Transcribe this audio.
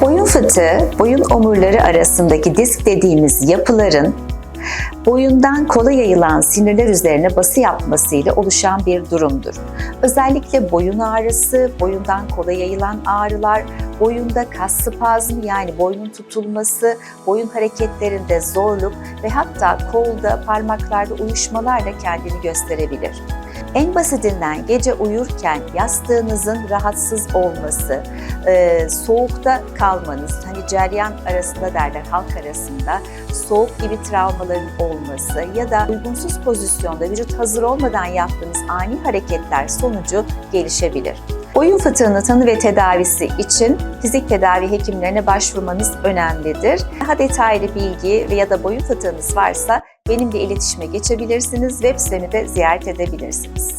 Boyun fıtığı, boyun omurları arasındaki disk dediğimiz yapıların boyundan kola yayılan sinirler üzerine bası yapmasıyla oluşan bir durumdur. Özellikle boyun ağrısı, boyundan kola yayılan ağrılar, boyunda kas spazmı yani boynun tutulması, boyun hareketlerinde zorluk ve hatta kolda, parmaklarda uyuşmalarla kendini gösterebilir. En basitinden gece uyurken yastığınızın rahatsız olması, e, soğukta kalmanız, hani ceryan arasında derler halk arasında, soğuk gibi travmaların olması ya da uygunsuz pozisyonda vücut hazır olmadan yaptığınız ani hareketler sonucu gelişebilir. Boyun fıtığının tanı ve tedavisi için fizik tedavi hekimlerine başvurmanız önemlidir. Daha detaylı bilgi ya da boyun fıtığınız varsa benimle iletişime geçebilirsiniz. Web sitemi de ziyaret edebilirsiniz.